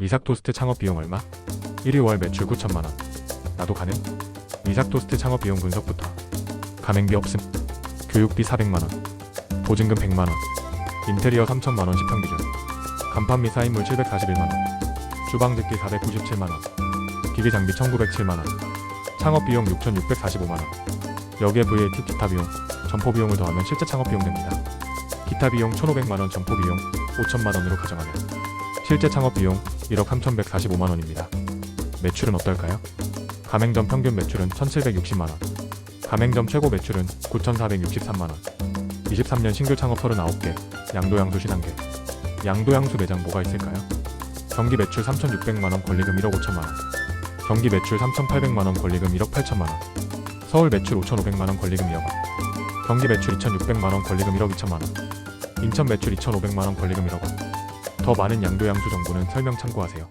위삭 토스트 창업 비용 얼마? 1위 월 매출 9천만 원. 나도 가능? 위삭 토스트 창업 비용 분석부터. 가맹비 없음. 교육비 400만 원. 보증금 100만 원. 인테리어 3천만 원씩 평기준. 간판 및 사인물 741만 원. 주방 듣기 497만 원. 기기 장비 1907만 원. 창업 비용 6645만 원. 여기에 VAT 기타 비용, 점포 비용을 더하면 실제 창업 비용 됩니다. 기타 비용 1,500만 원, 점포 비용 5천만 원으로 가정하면 실제 창업 비용 1억 3,145만 원입니다. 매출은 어떨까요? 가맹점 평균 매출은 1,760만 원. 가맹점 최고 매출은 9,463만 원. 23년 신규 창업 39개, 양도양수 신한개. 양도양수 매장 뭐가 있을까요? 경기 매출 3,600만 원, 권리금 1억 5천만 원. 경기 매출 3,800만 원, 권리금 1억 8천만 원. 서울 매출 5,500만 원, 권리금 2억 원. 경기 매출 2,600만 원, 권리금 1억 2천만 원. 인천 매출 2,500만 원, 권리금 1억 원. 더 많은 양도 양수 정보는 설명 참고하세요.